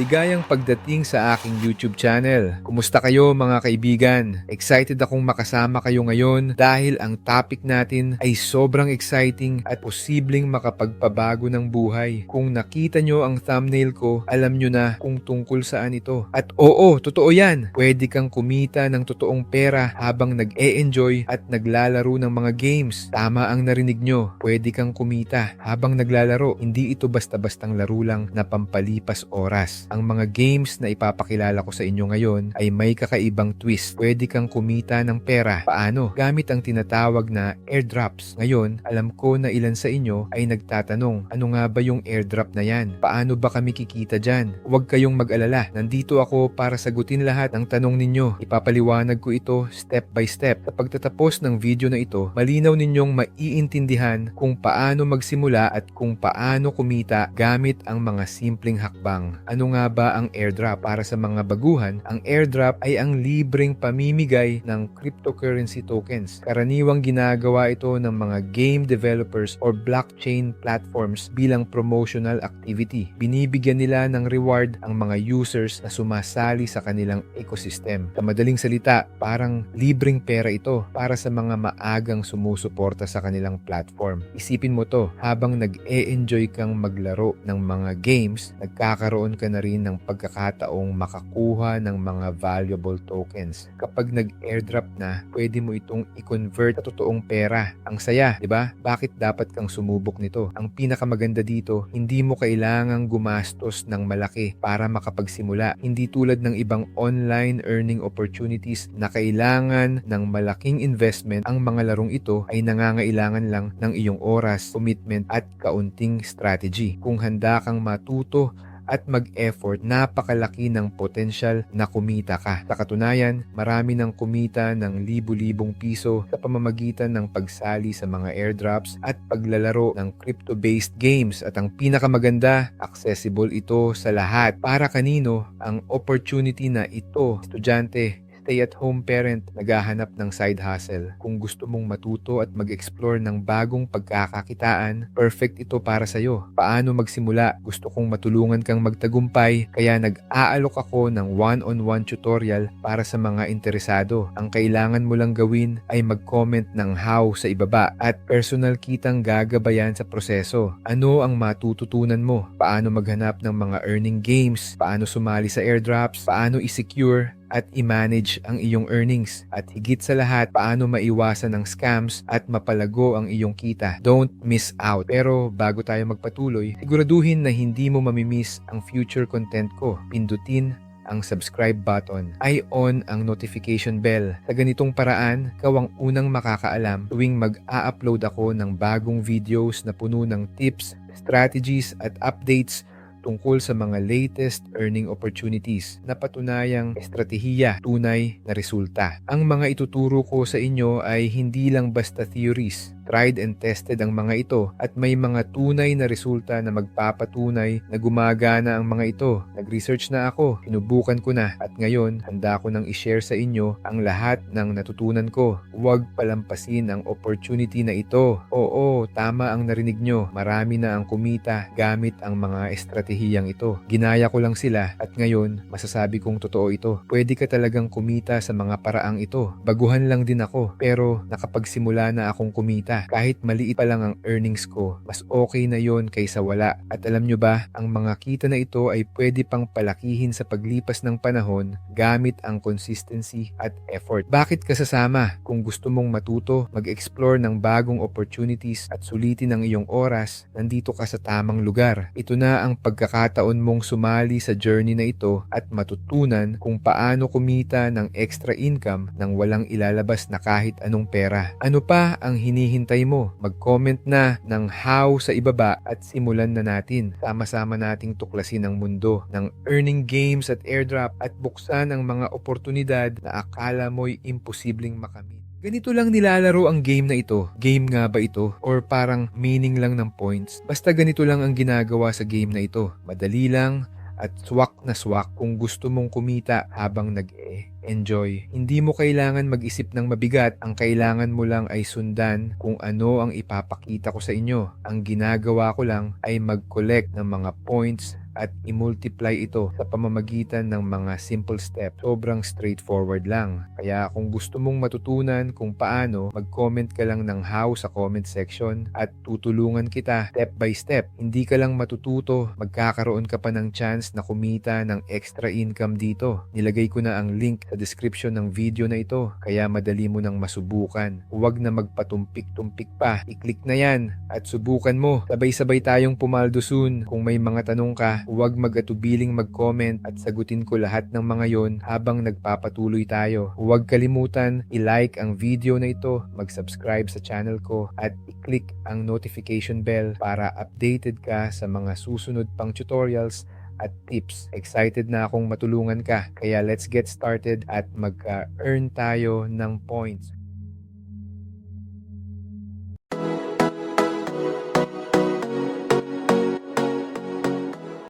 Maligayang pagdating sa aking YouTube channel. Kumusta kayo mga kaibigan? Excited akong makasama kayo ngayon dahil ang topic natin ay sobrang exciting at posibleng makapagpabago ng buhay. Kung nakita nyo ang thumbnail ko, alam nyo na kung tungkol saan ito. At oo, totoo yan. Pwede kang kumita ng totoong pera habang nag-e-enjoy at naglalaro ng mga games. Tama ang narinig nyo. Pwede kang kumita habang naglalaro. Hindi ito basta-bastang laro lang na pampalipas oras. Ang mga games na ipapakilala ko sa inyo ngayon ay may kakaibang twist. Pwede kang kumita ng pera. Paano? Gamit ang tinatawag na airdrops. Ngayon, alam ko na ilan sa inyo ay nagtatanong, ano nga ba yung airdrop na yan? Paano ba kami kikita dyan? Huwag kayong mag-alala. Nandito ako para sagutin lahat ng tanong ninyo. Ipapaliwanag ko ito step by step. Sa pagtatapos ng video na ito, malinaw ninyong maiintindihan kung paano magsimula at kung paano kumita gamit ang mga simpleng hakbang. Ano nga ba ang airdrop? Para sa mga baguhan, ang airdrop ay ang libreng pamimigay ng cryptocurrency tokens. Karaniwang ginagawa ito ng mga game developers or blockchain platforms bilang promotional activity. Binibigyan nila ng reward ang mga users na sumasali sa kanilang ecosystem. Sa madaling salita, parang libreng pera ito para sa mga maagang sumusuporta sa kanilang platform. Isipin mo to, habang nag-e-enjoy kang maglaro ng mga games, nagkakaroon ka na rin ng pagkakataong makakuha ng mga valuable tokens. Kapag nag-airdrop na, pwede mo itong i-convert sa totoong pera. Ang saya, di ba? Bakit dapat kang sumubok nito? Ang pinakamaganda dito, hindi mo kailangang gumastos ng malaki para makapagsimula. Hindi tulad ng ibang online earning opportunities na kailangan ng malaking investment. Ang mga larong ito ay nangangailangan lang ng iyong oras, commitment at kaunting strategy. Kung handa kang matuto at mag-effort, napakalaki ng potensyal na kumita ka. Sa katunayan, marami nang kumita ng libu-libong piso sa pamamagitan ng pagsali sa mga airdrops at paglalaro ng crypto-based games. At ang pinakamaganda, accessible ito sa lahat. Para kanino ang opportunity na ito, estudyante, stay-at-home parent, naghahanap ng side hustle. Kung gusto mong matuto at mag-explore ng bagong pagkakakitaan, perfect ito para sa'yo. Paano magsimula? Gusto kong matulungan kang magtagumpay, kaya nag-aalok ako ng one-on-one tutorial para sa mga interesado. Ang kailangan mo lang gawin ay mag-comment ng how sa ibaba at personal kitang gagabayan sa proseso. Ano ang matututunan mo? Paano maghanap ng mga earning games? Paano sumali sa airdrops? Paano i-secure at i-manage ang iyong earnings. At higit sa lahat, paano maiwasan ang scams at mapalago ang iyong kita. Don't miss out. Pero bago tayo magpatuloy, siguraduhin na hindi mo mamimiss ang future content ko. Pindutin ang subscribe button, ay on ang notification bell. Sa ganitong paraan, ikaw ang unang makakaalam tuwing mag-a-upload ako ng bagong videos na puno ng tips, strategies at updates tungkol sa mga latest earning opportunities na patunayang estratehiya, tunay na resulta. Ang mga ituturo ko sa inyo ay hindi lang basta theories, tried and tested ang mga ito at may mga tunay na resulta na magpapatunay na gumagana ang mga ito. Nag-research na ako, sinubukan ko na at ngayon handa ko nang i-share sa inyo ang lahat ng natutunan ko. Huwag palampasin ang opportunity na ito. Oo, tama ang narinig nyo. Marami na ang kumita gamit ang mga estratehiyang ito. Ginaya ko lang sila at ngayon masasabi kong totoo ito. Pwede ka talagang kumita sa mga paraang ito. Baguhan lang din ako pero nakapagsimula na akong kumita kahit maliit pa lang ang earnings ko, mas okay na yon kaysa wala. At alam nyo ba, ang mga kita na ito ay pwede pang palakihin sa paglipas ng panahon gamit ang consistency at effort. Bakit ka sasama? Kung gusto mong matuto, mag-explore ng bagong opportunities at sulitin ang iyong oras, nandito ka sa tamang lugar. Ito na ang pagkakataon mong sumali sa journey na ito at matutunan kung paano kumita ng extra income nang walang ilalabas na kahit anong pera. Ano pa ang hinihintay hinihintay mo? Mag-comment na ng how sa ibaba at simulan na natin. Sama-sama nating tuklasin ang mundo ng earning games at airdrop at buksan ang mga oportunidad na akala mo'y imposibleng makamit. Ganito lang nilalaro ang game na ito. Game nga ba ito? Or parang meaning lang ng points? Basta ganito lang ang ginagawa sa game na ito. Madali lang at swak na swak kung gusto mong kumita habang nag-e enjoy. Hindi mo kailangan mag-isip ng mabigat, ang kailangan mo lang ay sundan kung ano ang ipapakita ko sa inyo. Ang ginagawa ko lang ay mag-collect ng mga points at i-multiply ito sa pamamagitan ng mga simple steps. Sobrang straightforward lang. Kaya kung gusto mong matutunan kung paano, mag-comment ka lang ng how sa comment section at tutulungan kita step by step. Hindi ka lang matututo, magkakaroon ka pa ng chance na kumita ng extra income dito. Nilagay ko na ang link sa description ng video na ito, kaya madali mo nang masubukan. Huwag na magpatumpik-tumpik pa. I-click na yan at subukan mo. Sabay-sabay tayong pumaldo soon. Kung may mga tanong ka, huwag mag-atubiling mag-comment at sagutin ko lahat ng mga yon habang nagpapatuloy tayo. Huwag kalimutan i-like ang video na ito, mag-subscribe sa channel ko at i-click ang notification bell para updated ka sa mga susunod pang tutorials at tips. Excited na akong matulungan ka. Kaya let's get started at magka-earn tayo ng points.